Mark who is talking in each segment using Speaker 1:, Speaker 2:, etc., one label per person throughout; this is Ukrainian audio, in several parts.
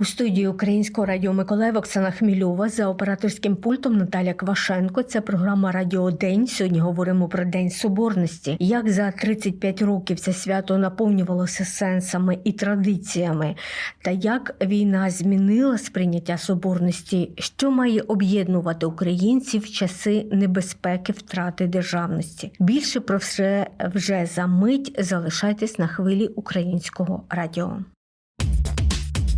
Speaker 1: У студії Українського радіо Миколаїв Оксана Хмільова за операторським пультом Наталя Квашенко. Це програма Радіо День. Сьогодні говоримо про День Соборності. Як за 35 років це свято наповнювалося сенсами і традиціями, та як війна змінила сприйняття соборності, що має об'єднувати українців в часи небезпеки втрати державності. Більше про все вже за мить залишайтесь на хвилі українського радіо.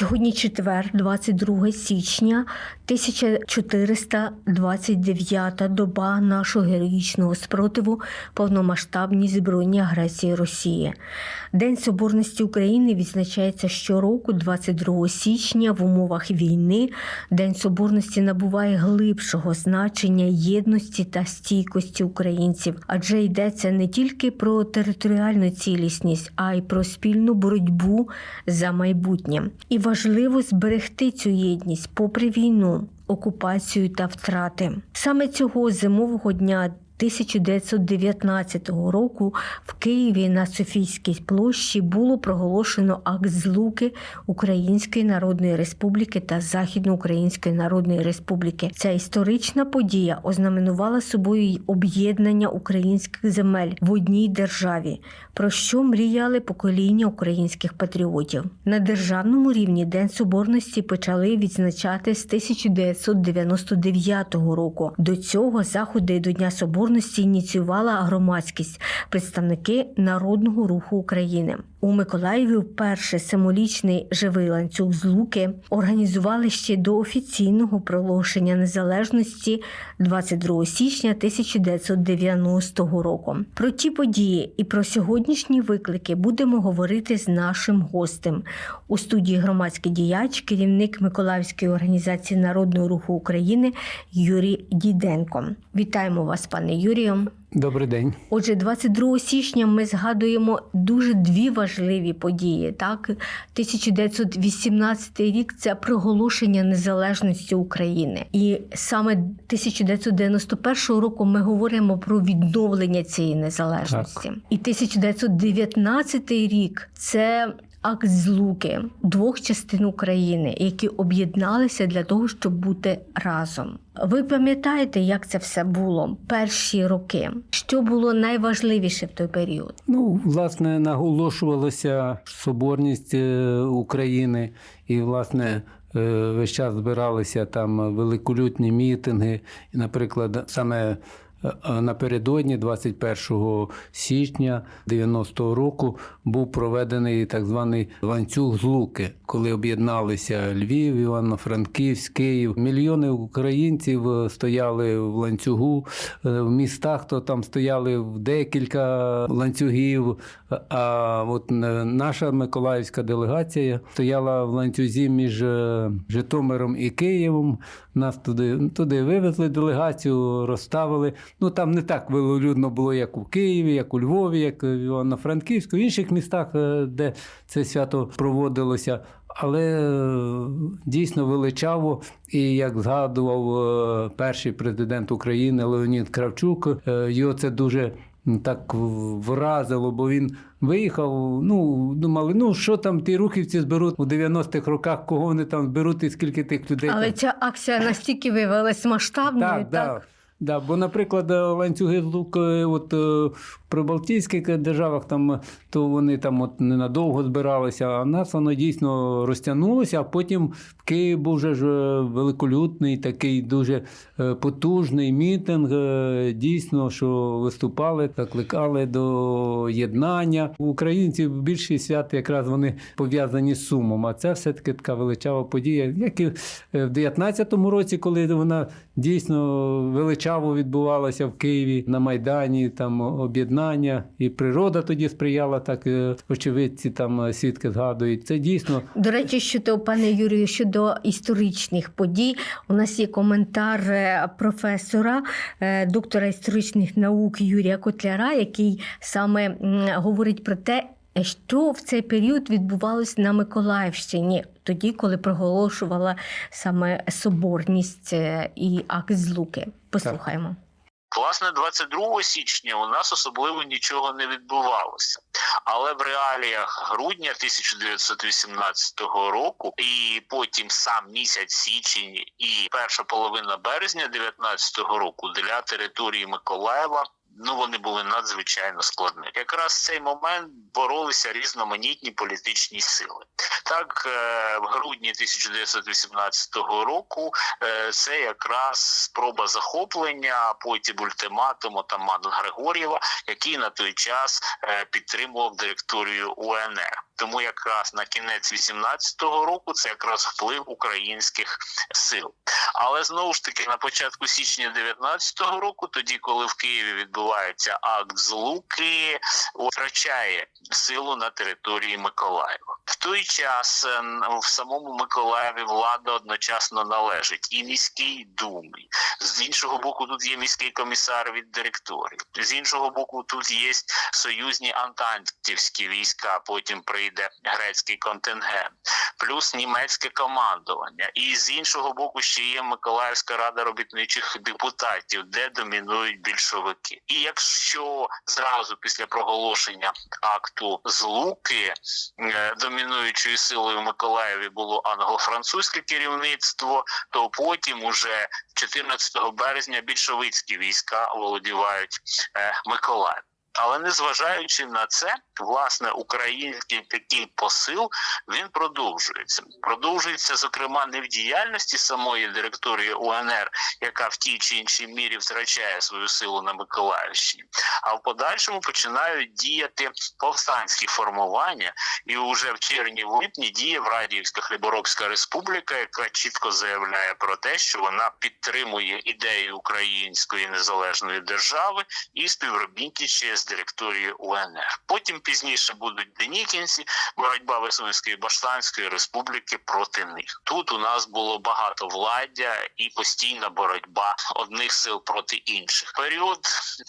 Speaker 1: Сьогодні четвер, 22 січня, 1429 доба нашого героїчного спротиву повномасштабній збройній агресії Росії. День Соборності України відзначається щороку, 22 січня, в умовах війни. День Соборності набуває глибшого значення єдності та стійкості українців, адже йдеться не тільки про територіальну цілісність, а й про спільну боротьбу за майбутнє. І важливо зберегти цю єдність попри війну, окупацію та втрати. Саме цього зимового дня. 1919 року в Києві на Софійській площі було проголошено акт злуки Української Народної Республіки та Західноукраїнської Народної Республіки. Ця історична подія ознаменувала собою й об'єднання українських земель в одній державі, про що мріяли покоління українських патріотів. На державному рівні День Соборності почали відзначати з 1999 року. До цього заходи до Дня Соборності ініціювала громадськість, представники Народного руху України. У Миколаєві вперше символічний живий ланцюг злуки організували ще до офіційного проголошення незалежності 22 січня 1990 року. Про ті події і про сьогоднішні виклики будемо говорити з нашим гостем у студії громадський діяч, керівник Миколаївської організації Народного руху України Юрій Діденко. Вітаємо вас, пане Юрію.
Speaker 2: Добрий день.
Speaker 1: Отже, 22 січня ми згадуємо дуже дві важливі події. Так, 1918 рік це проголошення незалежності України, і саме 1991 року ми говоримо про відновлення цієї незалежності.
Speaker 2: Так.
Speaker 1: І 1919 рік це. Акт злуки двох частин України, які об'єдналися для того, щоб бути разом. Ви пам'ятаєте, як це все було перші роки? Що було найважливіше в той період?
Speaker 2: Ну, власне, наголошувалася соборність е, України, і, власне, е, весь час збиралися там великолютні мітинги. І, наприклад, саме напередодні, 21 січня 90-го року, був проведений так званий ланцюг злуки, коли об'єдналися Львів, Івано-Франківськ, Київ. Мільйони українців е, стояли в ланцюгу е, в містах, то там стояли в декілька ланцюгів. А от е, наша миколаївська делегація стояла в ланцюзі між Житомиром і Києвом. Нас туди, туди вивезли делегацію, розставили. Ну там не так велолюдно було, як у Києві, як у Львові, як в Івано-Франківську, в інших містах, е, де це свято проводилося. Але е, дійсно величаво, і як згадував е, перший президент України Леонід Кравчук, його це дуже так вразило, бо він виїхав. Ну думали, ну що там ті рухівці зберуть у 90-х роках, кого вони там зберуть і скільки тих людей.
Speaker 1: Але
Speaker 2: там.
Speaker 1: ця акція настільки виявилась масштабною, так,
Speaker 2: Так, да. Да, бо, наприклад, е, ланцюги лук, е, от е, прибалтійських державах там, е, то вони там от ненадовго збиралися, а в нас воно дійсно розтягнулося, а потім в Києві був вже ж е, великолютний, такий дуже е, потужний мітинг. Дійсно, що виступали, закликали до єднання. У українців більшість свят якраз вони пов'язані з сумом. А це все-таки така величава подія, як і в 19-му році, коли вона дійсно величаво відбувалася в Києві на Майдані, там об'єднання, і природа тоді сприяла, так е, очевидці там е, свідки згадують. Це дійсно
Speaker 1: До речі, щодо пане Юрію, щодо історичних подій, у нас є коментар е, професора, доктора історичних наук Юрія Котляра, який саме говорить про те. Що в цей період відбувалось на Миколаївщині, тоді, коли проголошувала саме соборність і акт злуки? Послухаємо.
Speaker 3: Власне, 22 січня у нас особливо нічого не відбувалося. Але в реаліях грудня 1918 року, і потім сам місяць січень і перша половина березня 19 року для території Миколаєва. Ну, вони були надзвичайно складні. Якраз в цей момент боролися різноманітні політичні сили. Так, е, в грудні 1918 року е, це якраз спроба захоплення, потім ультиматум отамана Григор'єва, який на той час е, підтримував директорію УНР. Тому якраз на кінець 18-го року це якраз вплив українських сил. Але знову ж таки на початку січня 19-го року, тоді коли в Києві відбувається акт злуки, втрачає силу на території Миколаєва. В той час е, в самому Миколаєві влада одночасно належить і міській думі. З іншого боку, тут є міський комісар від директорії. З іншого боку, тут є союзні антантівські війська. Потім прийде грецький контингент, плюс німецьке командування. І з іншого боку, ще є Миколаївська рада робітничих депутатів, де домінують більшовики. І якщо зразу після проголошення акту злуки е, домінуючою силою в Миколаєві було англо-французьке керівництво, то потім уже 14 березня більшовицькі війська володівають е, Миколаєвом. Але незважаючи на це, власне, український такий посил він продовжується. Продовжується, зокрема, не в діяльності самої директорії УНР, яка в тій чи іншій мірі втрачає свою силу на Миколаївщині, а в подальшому починають діяти повстанські формування, і вже в червні в липні діє Врадіївська Хліборобська республіка, яка чітко заявляє про те, що вона підтримує ідею української незалежної держави і співробітничає з директорією УНР. Потім пізніше будуть денікінці, боротьба Весунської Баштанської республіки проти них. Тут у нас було багато владдя і постійна боротьба одних сил проти інших. Період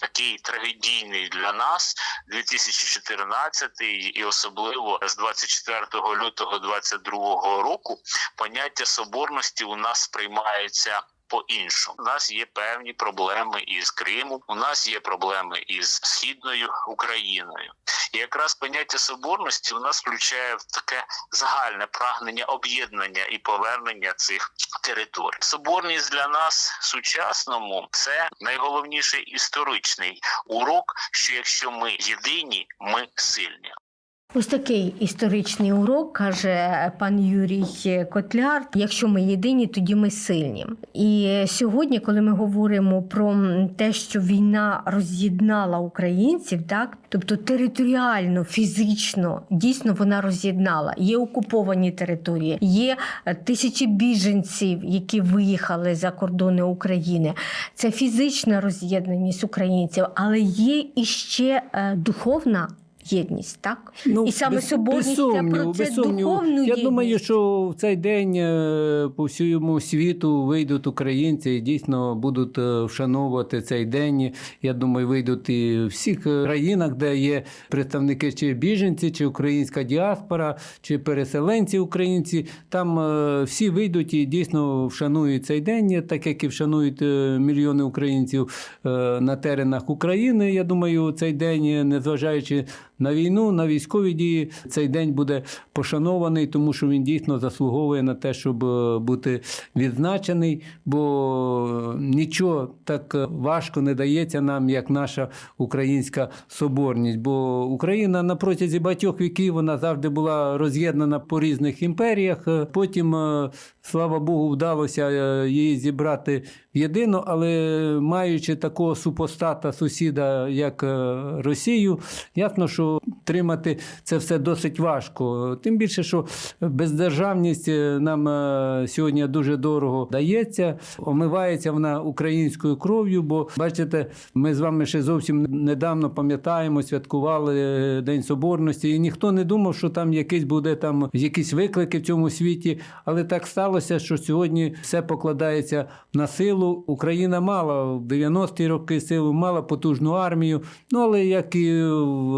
Speaker 3: такий трагедійний для нас, 2014 і особливо з 24 лютого 22 року. Поняття соборності у нас сприймається по-іншому. У нас є певні проблеми із Кримом, у нас є проблеми із східною Україною. І якраз поняття соборності у нас включає в таке загальне прагнення об'єднання і повернення цих територій. Соборність для нас сучасному це найголовніший історичний урок, що якщо ми єдині, ми сильні.
Speaker 1: Ось такий історичний урок каже пан Юрій Котляр. Якщо ми єдині, тоді ми сильні. І сьогодні, коли ми говоримо про те, що війна роз'єднала українців, так тобто територіально, фізично, дійсно вона роз'єднала. Є окуповані території, є тисячі біженців, які виїхали за кордони України. Це фізична роз'єднаність українців, але є іще е, духовна. Єдність, так? І саме
Speaker 2: без-
Speaker 1: соборність
Speaker 2: без
Speaker 1: це про це
Speaker 2: без
Speaker 1: духовну
Speaker 2: Я
Speaker 1: єдність.
Speaker 2: думаю, що в цей день е, по всьому світу вийдуть українці і дійсно будуть е, вшановувати цей день. Я думаю, вийдуть і в всіх країнах, де є представники чи біженці, чи українська діаспора, чи переселенці українці. Там е, всі вийдуть і дійсно вшанують цей день, так як і вшанують мільйони українців на теренах України. Я думаю, цей день, незважаючи на війну, на військові дії, цей день буде пошанований, тому що він дійсно заслуговує на те, щоб е, бути відзначений, бо нічого так е, важко не дається нам, як наша українська соборність. Бо Україна на протязі багатьох віків вона завжди була роз'єднана по різних імперіях. Е, Потім, е, слава Богу, вдалося е, її зібрати в єдину, але маючи такого супостата сусіда, як е, Росію, ясно, що тримати це все досить важко. Тим більше, що бездержавність е, нам сьогодні дуже дорого дається, омивається вона українською кров'ю. Бо бачите, ми з вами ще зовсім недавно пам'ятаємо, святкували День Соборності, і ніхто не думав, що там якийсь буде там якісь виклики в цьому світі, але так стало. Здавалося, що сьогодні все покладається на силу. Україна мала в 90-ті роки силу, мала потужну армію. Ну але як і в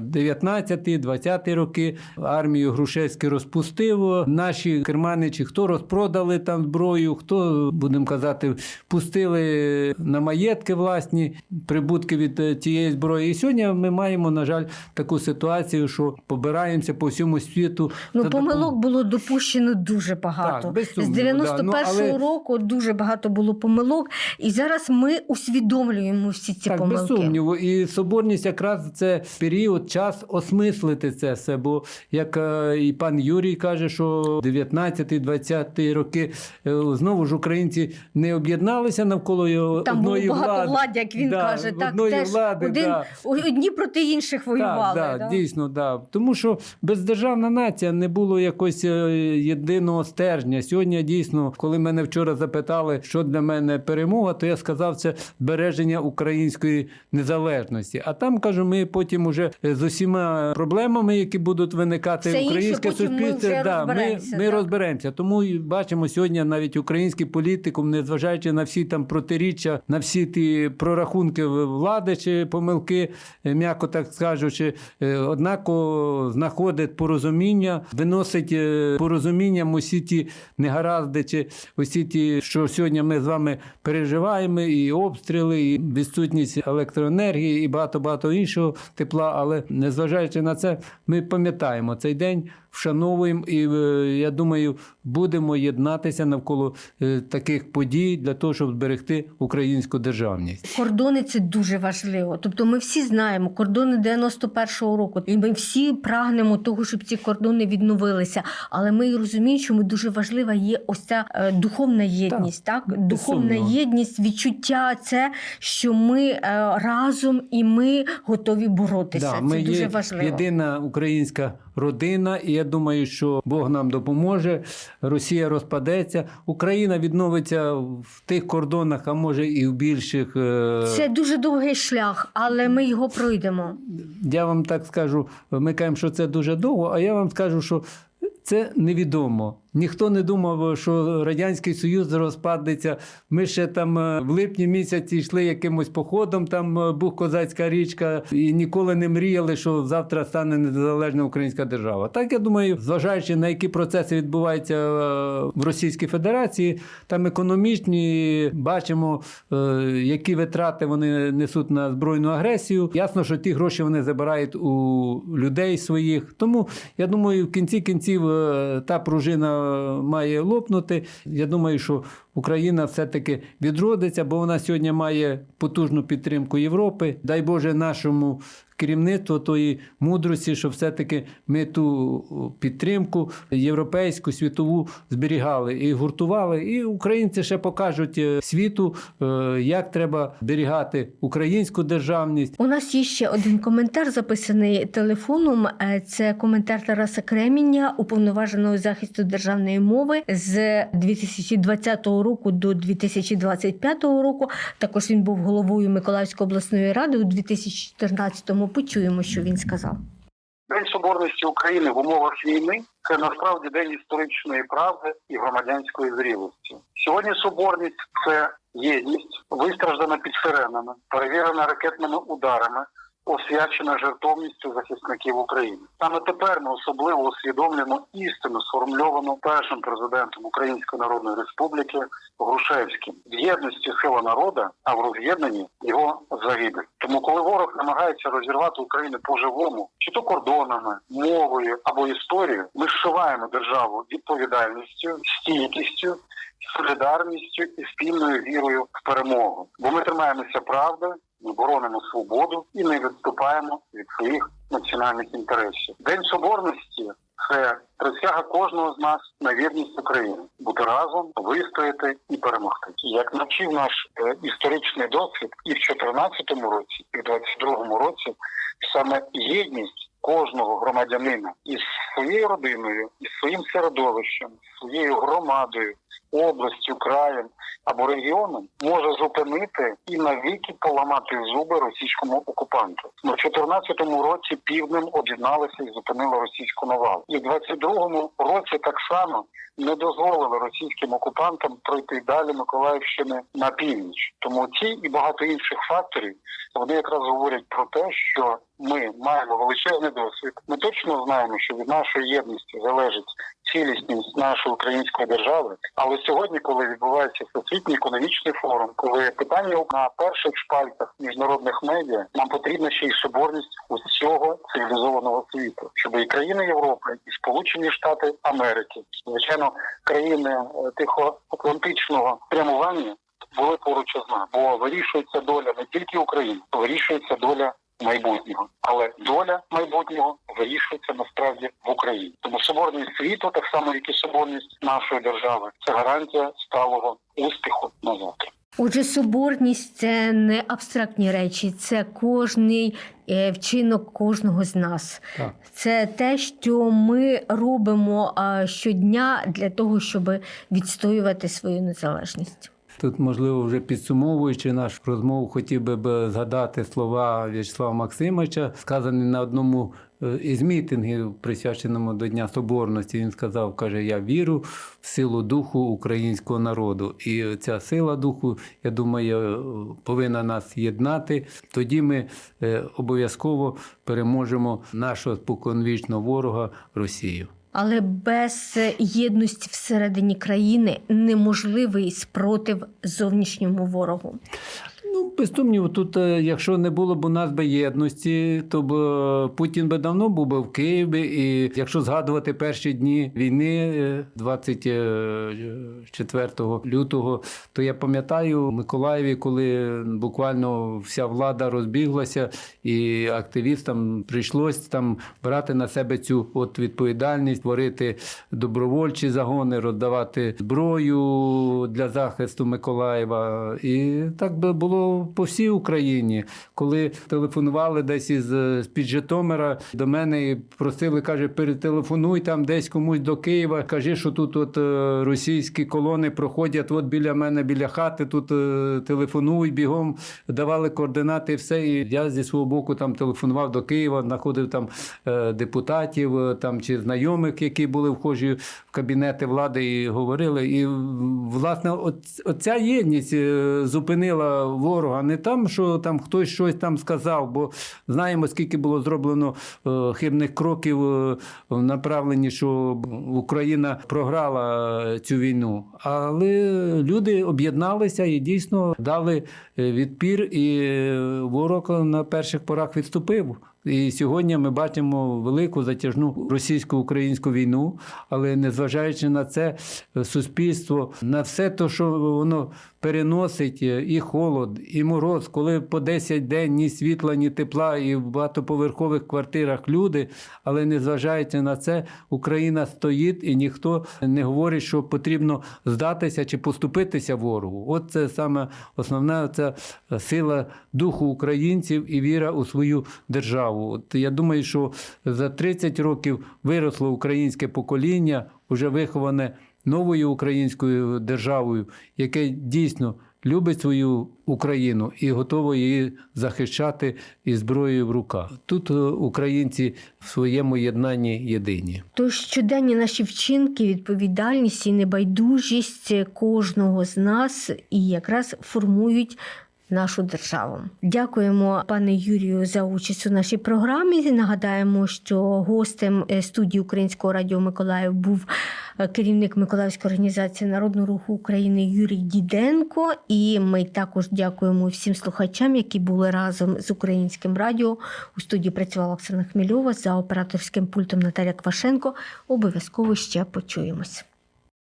Speaker 2: 19-ті, 20-ті роки армію Грушевський розпустив. Наші керманичі хто розпродали там зброю, хто, будемо казати, пустили на маєтки власні прибутки від е, тієї зброї. І сьогодні ми маємо, на жаль, таку ситуацію, що побираємося по всьому світу.
Speaker 1: Ну, помилок було допущено дуже багато.
Speaker 2: Так, без
Speaker 1: З
Speaker 2: сумніву,
Speaker 1: 91-го
Speaker 2: да. Ну, але-
Speaker 1: року дуже багато було помилок, і зараз ми усвідомлюємо всі ці
Speaker 2: так,
Speaker 1: помилки.
Speaker 2: без сумніву. І соборність якраз це період, час осмислити це все. Бо як е, і пан Юрій каже, що 19-20 роки е, знову ж українці не об'єдналися навколо його
Speaker 1: Там було
Speaker 2: одної
Speaker 1: багато
Speaker 2: влади.
Speaker 1: влади, як він
Speaker 2: Да,
Speaker 1: каже. Так,
Speaker 2: одної
Speaker 1: теж
Speaker 2: влади,
Speaker 1: один,
Speaker 2: да.
Speaker 1: одні проти інших воювали.
Speaker 2: Так,
Speaker 1: да?
Speaker 2: да, дійсно, да. Тому що бездержавна нація не було якось е, єдиного стержня. Сьогодні дійсно, коли мене вчора запитали, що для мене перемога, то я сказав, це збереження української незалежності. А там кажу, ми потім уже е, з усіма проблемами, які будуть виникати
Speaker 1: Все
Speaker 2: українське
Speaker 1: ми
Speaker 2: суспільство,
Speaker 1: вже
Speaker 2: да, ми, ми розберемося. Тому бачимо сьогодні навіть український політикум, незважаючи на всі там протиріччя, на всі ті прорахунки влади чи помилки, е, м'яко так скажучи, е, однаково знаходить порозуміння, виносить порозумінням усі ті негаразди, чи усі ті, що сьогодні ми з вами переживаємо, і обстріли, і відсутність електроенергії, і багато багато іншого тепла. Але незважаючи на це, ми пам'ятаємо цей день. Вшановуємо і е, я думаю, будемо єднатися навколо е, таких подій для того, щоб зберегти українську державність.
Speaker 1: Кордони це дуже важливо. Тобто ми всі знаємо кордони 91-го року, і ми всі прагнемо того, щоб ці кордони відновилися. Але ми розуміємо, що ми дуже важлива є ось ця е, духовна єдність. Так, духовна
Speaker 2: безсумнівно.
Speaker 1: єдність, відчуття це, що ми разом і ми готові боротися.
Speaker 2: Да,
Speaker 1: це
Speaker 2: ми
Speaker 1: дуже
Speaker 2: є
Speaker 1: важливо.
Speaker 2: єдина українська родина, і я думаю, що Бог нам допоможе. Росія розпадеться, Україна відновиться в тих кордонах, а може і в більших. е,
Speaker 1: Це дуже довгий шлях, але ми його пройдемо.
Speaker 2: Я вам так скажу, ми кажемо, що це дуже довго, а я вам скажу, що це невідомо. Ніхто не думав, що Радянський Союз розпадеться. Ми ще там е, в липні місяці йшли якимось походом, там е, Бух-Козацька річка, і ніколи не мріяли, що завтра стане незалежна українська держава. Так я думаю, зважаючи на які процеси відбуваються е, в Російській Федерації, там економічні, бачимо, які витрати вони несуть на збройну агресію. Ясно, що ті гроші вони забирають у людей своїх. Тому я думаю, в кінці кінців та пружина має лопнути. Я думаю, що Україна все-таки відродиться, бо вона сьогодні має потужну підтримку Європи. Дай Боже нашому керівництву тої мудрості, що все-таки ми ту підтримку європейську, світову зберігали і гуртували. І українці ще покажуть е, світу, е, як треба зберігати українську державність.
Speaker 1: У нас є ще один коментар, записаний телефоном. Е, Це коментар Тараса Креміння, уповноваженого захисту державної мови з 2020 року до 2025 року. Також він був головою Миколаївської обласної ради у 2014-му. Почуємо, що він сказав.
Speaker 4: День соборності України в умовах війни це насправді день історичної правди і громадянської зрілості. Сьогодні соборність це єдність, вистраждана під сиренами, перевірена ракетними ударами, освячена жертовністю захисників України. Саме тепер ми особливо усвідомлюємо істину, сформульовану першим президентом Української Народної Республіки Грушевським. В єдності сила народа, а в роз'єднанні його загибель. Тому, коли ворог намагається розірвати Україну по-живому, чи то кордонами, мовою або історією, ми зшиваємо державу відповідальністю, стійкістю, солідарністю і спільною вірою в перемогу. Бо ми тримаємося правди, ми боронимо свободу і не відступаємо від своїх національних інтересів. День соборності це присяга кожного з нас на вірність України, бути разом, вистояти і перемогти. Як навчив наш е, історичний досвід, і в 2014 році, і в 2022 році саме єдність кожного громадянина із своєю родиною, із своїм середовищем, своєю громадою, областю, краєм або регіоном може зупинити і навіки поламати зуби російському окупанту. В 2014 році півднем об'єдналися і зупинили російську навалу. І в 22-му році так само не дозволили російським окупантам пройти далі Миколаївщини на північ. Тому ці і багато інших факторів вони якраз говорять про те, що ми маємо величезний досвід. Ми точно знаємо, що від нашої єдності залежить цілісність нашої української держави. Але сьогодні, коли відбувається всесвітній економічний форум, коли питання на перших шпальтах міжнародних медіа, нам потрібна ще й соборність усього цивілізованого світу, щоб і країни Європи, і Сполучені Штати Америки, звичайно, країни е, тихоатлантичного прямування були поруч із нами, бо вирішується доля не тільки України, вирішується доля майбутнього, але доля майбутнього вирішується насправді в Україні. Тому соборність світу, так само як і соборність нашої держави, це гарантія сталого успіху на завтра.
Speaker 1: Отже, соборність це не абстрактні речі, це кожний е, вчинок кожного з нас.
Speaker 2: Так.
Speaker 1: Це те, що ми робимо а, щодня для того, щоб відстоювати свою незалежність.
Speaker 2: Тут, можливо, вже підсумовуючи нашу розмову, хотів би згадати слова В'ячеслава Максимовича, сказані на одному е, із мітингів, присвяченому до Дня Соборності. Він сказав: каже: Я віру в силу духу українського народу. І ця сила духу, я думаю, е, повинна нас єднати. Тоді ми е, обов'язково переможемо нашого споконвічного ворога Росію.
Speaker 1: Але без єдності всередині країни неможливий спротив зовнішньому ворогу.
Speaker 2: Ну, без сумніву, тут, е, якщо не було б у нас би єдності, то б е, Путін би давно був би в Києві. І якщо згадувати перші дні війни, е, 24 лютого, то я пам'ятаю в Миколаєві, коли буквально вся влада розбіглася, і активістам прийшлось там брати на себе цю от відповідальність, творити добровольчі загони, роздавати зброю для захисту Миколаєва. І так би було по всій Україні. Коли телефонували десь із під Житомира до мене і просили, каже, перетелефонуй там десь комусь до Києва. Кажи, що тут от е, російські колони проходять. От біля мене, біля хати, тут е, телефонуй бігом, давали координати, і все. І я зі свого боку там телефонував до Києва, знаходив там е, депутатів е, там чи знайомих, які були вхожі в кабінети влади і говорили. І власне, от, оця єдність е, зупинила ворога. Не там, що там хтось щось там сказав, бо знаємо, скільки було зроблено е, хибних кроків е, в направленні, що Україна програла е, цю війну. Але люди об'єдналися і дійсно дали е, відпір, і е, ворог на перших порах відступив. І сьогодні ми бачимо велику затяжну російсько-українську війну, але незважаючи на це, суспільство на все те, що воно переносить, е, і холод, і мороз, коли по 10 день ні світла, ні тепла, і в багатоповерхових квартирах люди. Але незважаючи на це, Україна стоїть і ніхто не говорить, що потрібно здатися чи поступитися ворогу. От це саме основна ця сила духу українців і віра у свою державу. От я думаю, що за 30 років виросло українське покоління, уже виховане новою українською державою, яке дійсно любить свою Україну і готово її захищати із зброєю в руках. Тут е, українці в своєму єднанні єдині.
Speaker 1: Тож щоденні наші вчинки, відповідальність і небайдужість кожного з нас і якраз формують. Нашу державу дякуємо пане Юрію за участь у нашій програмі. Нагадаємо, що гостем е, студії Українського радіо Миколаїв був е, керівник Миколаївської організації Народного руху України Юрій Діденко. І ми також дякуємо всім слухачам, які були разом з українським радіо. У студії працювала Оксана Хмельова за операторським пультом Наталя Квашенко. Обов'язково ще почуємось.